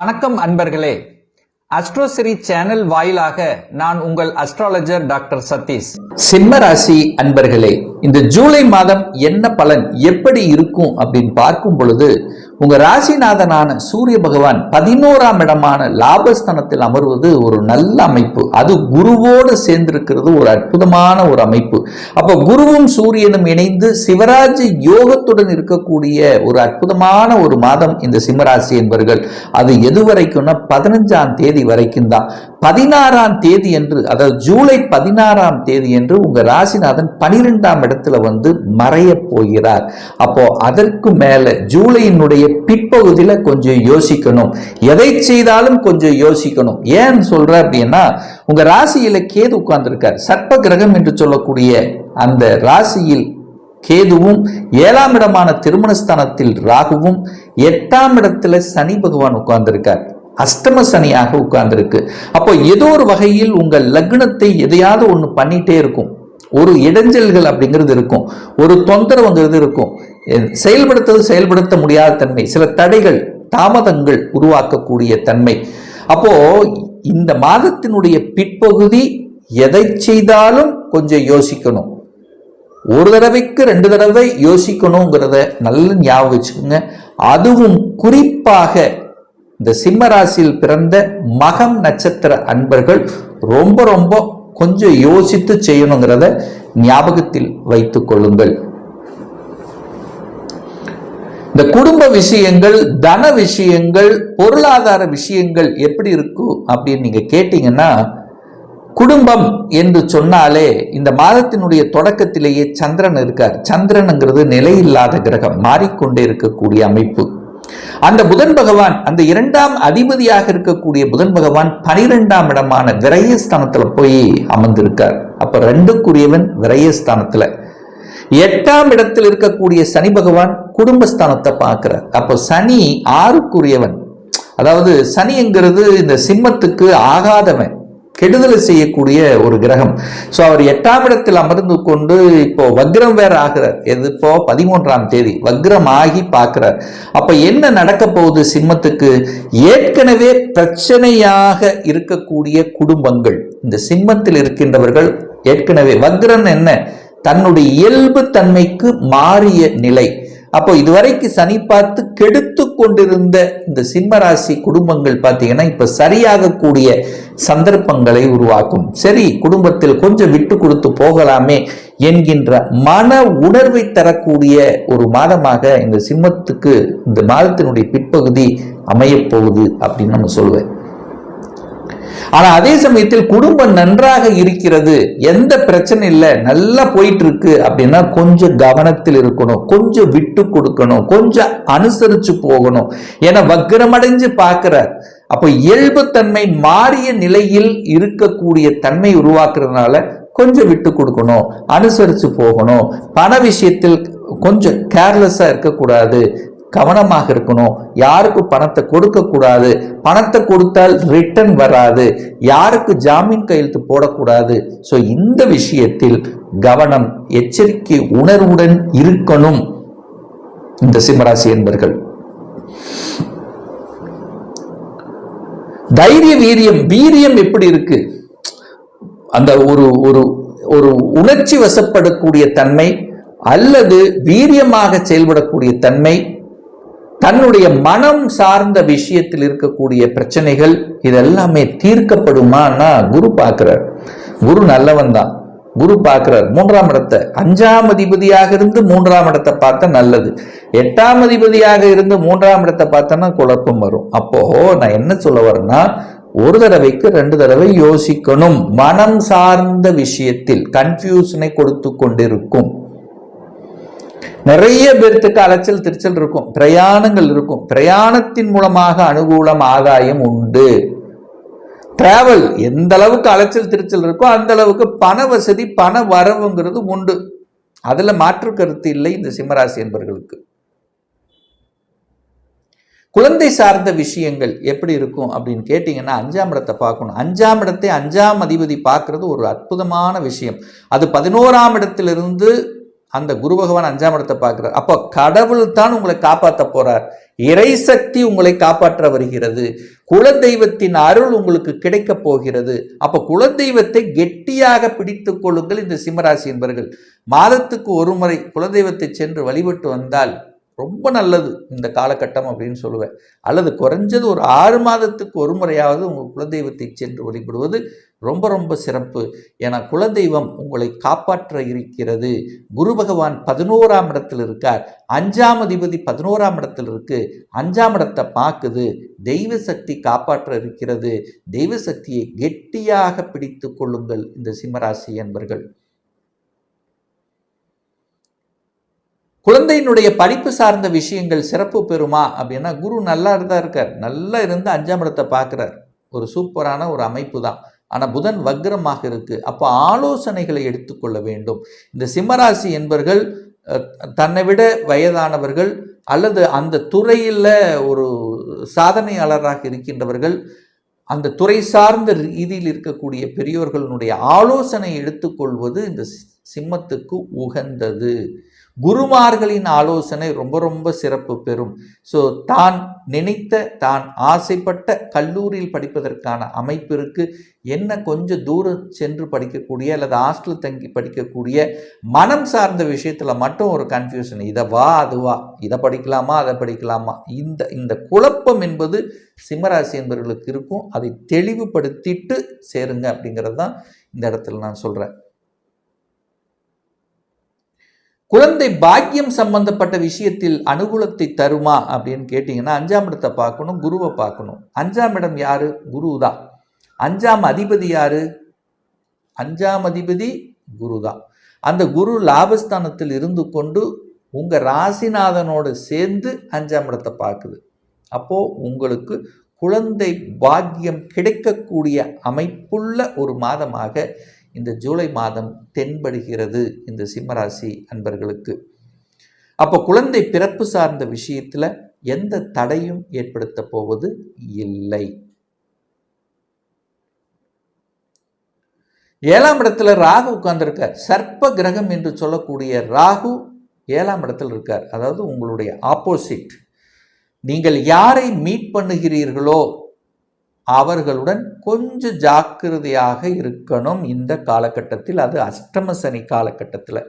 வணக்கம் அன்பர்களே. அஸ்ட்ரோசிரி சேனல் வாயிலாக நான் உங்கள் அஸ்ட்ராலஜர் டாக்டர் சதீஷ். சிம்ம ராசி அன்பர்களே இந்த ஜூலை மாதம் என்ன பலன் எப்படி இருக்கும் அப்படின்னு பார்க்கும் பொழுது உங்க ராசிநாதனான சூரிய பகவான் பதினோராம் இடமான லாபஸ்தானத்தில் அமர்வது ஒரு நல்ல அமைப்பு. அது குருவோடு சேர்ந்திருக்கிறது ஒரு அற்புதமான ஒரு அமைப்பு. அப்ப குருவும் சூரியனும் இணைந்து சிவராஜ் யோகத்துடன் இருக்கக்கூடிய ஒரு அற்புதமான ஒரு மாதம் இந்த சிம்மராசி என்பர்கள். அது எது வரைக்கும்னா பதினஞ்சாம் தேதி வரைக்கும் தான். பதினாறாம் தேதி என்று அதாவது ஜூலை பதினாறாம் தேதி என்று உங்க ராசிநாதன் பனிரெண்டாம் இடத்துல வந்து மறைய போகிறார். அப்போ அதற்கு மேல ஜூலையினுடைய பிற்பகுதியில கொஞ்சம் யோசிக்கணும். எதை செய்தாலும் கொஞ்சம் யோசிக்கணும். ஏன் சொல்ற அப்படின்னா உங்க ராசியில கேது உட்கார்ந்துருக்கார். சர்ப்ப கிரகம் என்று சொல்லக்கூடிய அந்த ராசியில் கேதுவும் ஏழாம் இடமான திருமணஸ்தானத்தில் ராகுவும் எட்டாம் இடத்துல சனி பகவான் உட்கார்ந்திருக்கார். அஷ்டம சனியாக உட்கார்ந்திருக்கு. அப்போ ஏதோ ஒரு வகையில் உங்கள் லக்னத்தை எதையாவது ஒன்று பண்ணிகிட்டே இருக்கும். ஒரு இடைஞ்சல்கள் அப்படிங்கிறது இருக்கும். ஒரு தொந்தரவுங்கிறது இருக்கும். செயல்படுத்துவது செயல்படுத்த முடியாத தன்மை. சில தடைகள் தாமதங்கள் உருவாக்கக்கூடிய தன்மை. அப்போ இந்த மாதத்தினுடைய பிற்பகுதி எதை செய்தாலும் கொஞ்சம் யோசிக்கணும். ஒரு தடவைக்கு ரெண்டு தடவை யோசிக்கணுங்கிறத நல்ல ஞாபகம் வச்சுக்கோங்க. அதுவும் குறிப்பாக இந்த சிம்ம ராசியில் பிறந்த மகம் நட்சத்திர அன்பர்கள் ரொம்ப ரொம்ப கொஞ்சம் யோசித்து செய்யணுங்கிறத ஞாபகத்தில் வைத்துக் கொள்ளுங்கள். இந்த குடும்ப விஷயங்கள் தன விஷயங்கள் பொருளாதார விஷயங்கள் எப்படி இருக்கும் அப்படின்னு நீங்க கேட்டீங்கன்னா குடும்பம் என்று சொன்னாலே இந்த மாதத்தினுடைய தொடக்கத்திலேயே சந்திரன் இருக்கார். சந்திரனுங்கிறது நிலையில்லாத கிரகம் மாறிக்கொண்டே இருக்கக்கூடிய அமைப்பு. அந்த புதன் பகவான் அந்த இரண்டாம் அதிபதியாக இருக்கக்கூடிய புதன் பகவான் பனிரெண்டாம் இடமான விரயஸ்தானத்துல போய் அமர்ந்திருக்கார். அப்ப ரெண்டுக்குரியவன் விரயஸ்தானத்துல. எட்டாம் இடத்தில் இருக்கக்கூடிய சனி பகவான் குடும்பஸ்தானத்தை பார்க்கிறார். அப்போ சனி ஆறுக்குரியவன். அதாவது சனிங்கிறது இந்த சிம்மத்துக்கு ஆகாதவன். கெடுதலை செய்யக்கூடிய ஒரு கிரகம். ஸோ அவர் எட்டாம் இடத்தில் அமர்ந்து கொண்டு இப்போ வக்ரம் வேற ஆகிறார். எது? இப்போ பதிமூன்றாம் தேதி. வக்ரம் ஆகி பார்க்கிறார். அப்ப என்ன நடக்க போகுது சிம்மத்துக்கு? ஏற்கனவே பிரச்சனையாக இருக்கக்கூடிய குடும்பங்கள். இந்த சிம்மத்தில் இருக்கின்றவர்கள் ஏற்கனவே வக்ரன் என்ன? தன்னுடைய இயல்பு தன்மைக்கு மாறிய நிலை. அப்போ இதுவரைக்கு சனி பார்த்து கெடுத்து கொண்டிருந்த இந்த சிம்மராசி குடும்பங்கள் பார்த்தீங்கன்னா இப்ப சரியாகக்கூடிய சந்தர்ப்பங்களை உருவாக்கும். சரி குடும்பத்தில் கொஞ்சம் விட்டு கொடுத்து போகலாமே என்கின்ற மன உணர்வை தரக்கூடிய ஒரு மாதமாக இந்த சிம்மத்துக்கு இந்த மாதத்தினுடைய பிற்பகுதி அமையப்போகுது அப்படின்னு நம்ம சொல்லுவேன். ஆனால் அதே சமயத்தில் குடும்பம் நன்றாக இருக்கிறது. எந்த பிரச்சனை இல்லை. நல்லா போயிட்டு இருக்கு அப்படின்னா கொஞ்சம் கவனத்தில் இருக்கணும். கொஞ்சம் விட்டு கொடுக்கணும். கொஞ்சம் அனுசரிச்சு போகணும். ஏன்னா வக்ரமடைஞ்சு பார்க்கிறார் அப்போ இயல்புத்தன்மை மாறிய நிலையில் இருக்கக்கூடிய தன்மை உருவாக்குறதுனால கொஞ்சம் விட்டு கொடுக்கணும். அனுசரித்து போகணும். பண விஷயத்தில் கொஞ்சம் கேர்லெஸ்ஸாக இருக்கக்கூடாது. கவனமாக இருக்கணும். யாருக்கு பணத்தை கொடுக்கக்கூடாது பணத்தை கொடுத்தால் ரிட்டர்ன் வராது. யாருக்கு ஜாமீன் கையெழுத்து போடக்கூடாது? ஸோ இந்த விஷயத்தில் கவனம் எச்சரிக்கை உணர்வுடன் இருக்கணும். இந்த சிம்மராசி என்பர்கள். தைரிய வீரியம் வீரியம் எப்படி இருக்கு? அந்த ஒரு ஒரு ஒரு உணர்ச்சி வசப்படக்கூடிய தன்மை அல்லது வீரியமாக செயல்படக்கூடிய தன்மை தன்னுடைய மனம் சார்ந்த விஷயத்தில் இருக்கக்கூடிய பிரச்சனைகள் இதெல்லாமே தீர்க்கப்படுமான்னா குரு பார்க்கிறார். குரு நல்லவன் தான். குரு பார்க்கிறார். மூன்றாம் இடத்தை. அஞ்சாம் அதிபதியாக இருந்து மூன்றாம் இடத்தை பார்த்தா நல்லது. எட்டாம் அதிபதியாக இருந்து மூன்றாம் இடத்தை பார்த்தோன்னா குழப்பம் வரும். அப்போ நான் என்ன சொல்ல வரேன்னா ஒரு தடவைக்கு ரெண்டு தடவை யோசிக்கணும். மனம் சார்ந்த விஷயத்தில் கன்ஃபியூஷனை கொடுத்து கொண்டிருக்கும். நிறைய பேர்த்துக்கு அலைச்சல் திருச்சல் இருக்கும். பிரயாணங்கள் இருக்கும். பிரயாணத்தின் மூலமாக அனுகூலம் ஆதாயம் உண்டு. டிராவல் எந்த அளவுக்கு அலைச்சல் திருச்சல் இருக்கோ அந்த அளவுக்கு பண வசதி பண வரவுங்கிறது உண்டு. அதில் மாற்று கருத்து இல்லை இந்த சிம்மராசி என்பவர்களுக்கு குழந்தை சார்ந்த விஷயங்கள் எப்படி இருக்கும் அப்படின்னு கேட்டிங்கன்னா அஞ்சாம் இடத்தை பார்க்கணும். அஞ்சாம் இடத்தை அஞ்சாம் அதிபதி பார்க்கறது ஒரு அற்புதமான விஷயம். அது பதினோராம் இடத்திலிருந்து அந்த குரு பகவான் அஞ்சாம் இடத்தை பார்க்குறார். அப்போ கடவுள் தான் உங்களை காப்பாற்ற போறார். இறைசக்தி உங்களை காப்பாற்ற வருகிறது. குலதெய்வத்தின் அருள் உங்களுக்கு கிடைக்க போகிறது. அப்போ குலதெய்வத்தை கெட்டியாக பிடித்து கொள்ளுங்கள் இந்த சிம்மராசி என்பர்கள். மாதத்துக்கு ஒரு முறை குலதெய்வத்தை சென்று வழிபட்டு வந்தால் ரொம்ப நல்லது இந்த காலகட்டம் அப்படின்னு சொல்லுவேன். அல்லது குறைஞ்சது ஒரு ஆறு மாதத்துக்கு ஒரு முறையாவது உங்கள் குலதெய்வத்தை சென்று வழிபடுவது ரொம்ப ரொம்ப சிறப்பு. ஏன்னா குலதெய்வம் உங்களை காப்பாற்ற இருக்கிறது. குரு பகவான் பதினோராம் இடத்தில் இருக்கார். அஞ்சாம் அதிபதி பதினோராம் இடத்தில் இருக்கு. அஞ்சாம் இடத்தை பார்க்குது. தெய்வ சக்தி காப்பாற்ற இருக்கிறது. தெய்வ சக்தியை கெட்டியாக பிடித்து கொள்ளுங்கள் இந்த சிம்மராசி என்பர்கள் குழந்தையினுடைய படிப்பு சார்ந்த விஷயங்கள் சிறப்பு பெறுமா அப்படின்னா குரு நல்லா இருந்தா இருக்கார். நல்லா இருந்து அஞ்சாம் இடத்தை பார்க்குறார். ஒரு சூப்பரான ஒரு அமைப்பு தான். ஆனால் புதன் வக்ரமாக இருக்குது அப்போ ஆலோசனைகளை எடுத்துக்கொள்ள வேண்டும். இந்த சிம்மராசி என்பர்கள் தன்னை விட வயதானவர்கள் அல்லது அந்த துறையில் ஒரு சாதனையாளராக இருக்கின்றவர்கள் அந்த துறை சார்ந்த ரீதியில் இருக்கக்கூடிய பெரியோர்களுடைய ஆலோசனை எடுத்துக்கொள்வது இந்த சிம்மத்துக்கு உகந்தது. குருமார்களின் ஆலோசனை ரொம்ப ரொம்ப சிறப்பு பெறும். ஸோ தான் நினைத்த தான் ஆசைப்பட்ட கல்லூரியில் படிப்பதற்கான அமைப்பிற்கு என்ன கொஞ்சம் தூரம் சென்று படிக்கக்கூடிய அல்லது ஹாஸ்டல் தங்கி படிக்கக்கூடிய மனம் சார்ந்த விஷயத்தில் மட்டும் ஒரு கன்ஃபியூஷன் இதை வா அதுவா இதை படிக்கலாமா அதை படிக்கலாமா? இந்த இந்த குழப்பம் என்பது சிம்மராசி என்பவர்களுக்கு இருக்கும். அதை தெளிவுபடுத்திட்டு சேருங்க அப்படிங்கிறது தான் இந்த இடத்துல நான் சொல்கிறேன் குழந்தை பாக்கியம் சம்பந்தப்பட்ட விஷயத்தில் அனுகூலத்தை தருமா அப்படின்னு கேட்டிங்கன்னா அஞ்சாம் இடத்தை பார்க்கணும் குருவை பார்க்கணும். அஞ்சாம் இடம் யார்? குரு தான் அஞ்சாம் அதிபதி யார்? அஞ்சாம் அதிபதி குரு தான் அந்த குரு லாபஸ்தானத்தில் இருந்து கொண்டு உங்கள் ராசிநாதனோடு சேர்ந்து அஞ்சாம் இடத்தை பார்க்குது. அப்போது உங்களுக்கு குழந்தை பாக்கியம் கிடைக்கக்கூடிய அமைப்புள்ள ஒரு மாதமாக இந்த ஜூலை மாதம் தென்படுகிறது இந்த சிம்மராசி அன்பர்களுக்கு. அப்போ குழந்தை பிறப்பு சார்ந்த விஷயத்தில் எந்த தடையும் ஏற்படுத்த போவது இல்லை. ஏழாம் இடத்துல ராகு உட்கார்ந்துருக்கார். சர்ப்ப கிரகம் என்று சொல்லக்கூடிய ராகு ஏழாம் இடத்தில் இருக்கார். அதாவது உங்களுடைய ஆப்போசிட் நீங்கள் யாரை மீட் பண்ணுகிறீர்களோ அவர்களுடன் கொஞ்சம் ஜாக்கிரதையாக இருக்கணும் இந்த காலகட்டத்தில் அது அஷ்டம சனி காலகட்டத்தில்.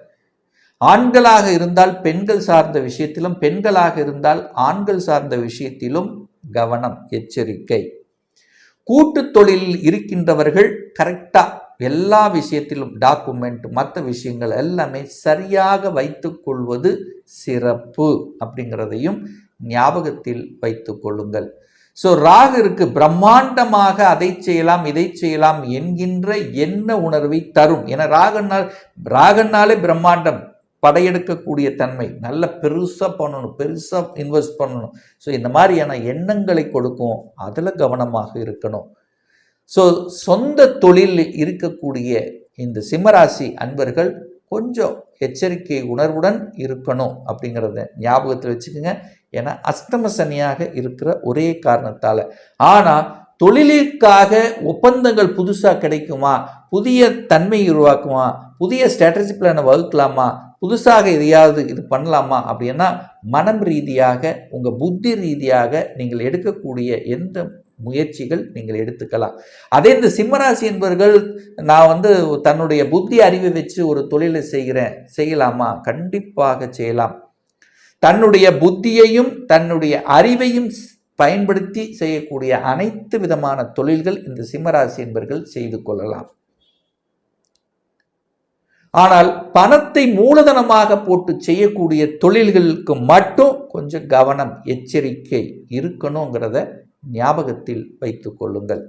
ஆண்களாக இருந்தால் பெண்கள் சார்ந்த விஷயத்திலும் பெண்களாக இருந்தால் ஆண்கள் சார்ந்த விஷயத்திலும் கவனம் எச்சரிக்கை. கூட்டு தொழிலில் இருக்கின்றவர்கள் கரெக்டாக எல்லா விஷயத்திலும் டாக்குமெண்ட் மற்ற விஷயங்கள் எல்லாமே சரியாக வைத்து கொள்வது சிறப்பு அப்படிங்கிறதையும் ஞாபகத்தில் வைத்து கொள்ளுங்கள். ஸோ ராகு இருக்கு. பிரம்மாண்டமாக அதை செய்யலாம் இதை செய்யலாம் என்கின்ற என்ன உணர்வை தரும். என ராகன்னால் ராகன்னாலே பிரம்மாண்டம் படையெடுக்கக்கூடிய தன்மை. நல்ல பெருசாக பண்ணணும் பெருசாக இன்வெஸ்ட் பண்ணணும். ஸோ இந்த மாதிரியான எண்ணங்களை கொடுக்கும். அதில் கவனமாக இருக்கணும். ஸோ சொந்த தொழில் இருக்கக்கூடிய இந்த சிம்மராசி அன்பர்கள் கொஞ்சம் எச்சரிக்கை உணர்வுடன் இருக்கணும் அப்படிங்கிறத ஞாபகத்தில் வச்சுக்கோங்க. ஏன்னா அஸ்தமசனியாக இருக்கிற ஒரே காரணத்தால். ஆனால் தொழிலுக்காக ஒப்பந்தங்கள் புதுசாக கிடைக்குமா? புதிய தன்மை உருவாக்குமா? புதிய ஸ்ட்ராட்டஜி பிளானை வகுக்கலாமா? புதுசாக எதையாவது இது பண்ணலாமா? அப்படின்னா மனம் ரீதியாக உங்கள் புத்தி ரீதியாக நீங்கள் எடுக்கக்கூடிய எந்த முயற்சிகள் நீங்கள் எடுத்துக்கலாம். அதே இந்த சிம்மராசி என்பவர்கள் நான் வந்து தன்னுடைய புத்தி அறிவை வச்சு ஒரு தொழிலை செய்கிறேன். செய்யலாமா? கண்டிப்பாக செய்யலாம். தன்னுடைய புத்தியையும் தன்னுடைய அறிவையும் பயன்படுத்தி செய்யக்கூடிய அனைத்து விதமான தொழில்கள் இந்த சிம்மராசி என்பர்கள் செய்து கொள்ளலாம். ஆனால் பணத்தை மூலதனமாக போட்டு செய்யக்கூடிய தொழில்களுக்கு மட்டும் கொஞ்சம் கவனம் எச்சரிக்கை இருக்கணுங்கிறத ஞாபகத்தில் வைத்து கொள்ளுங்கள்.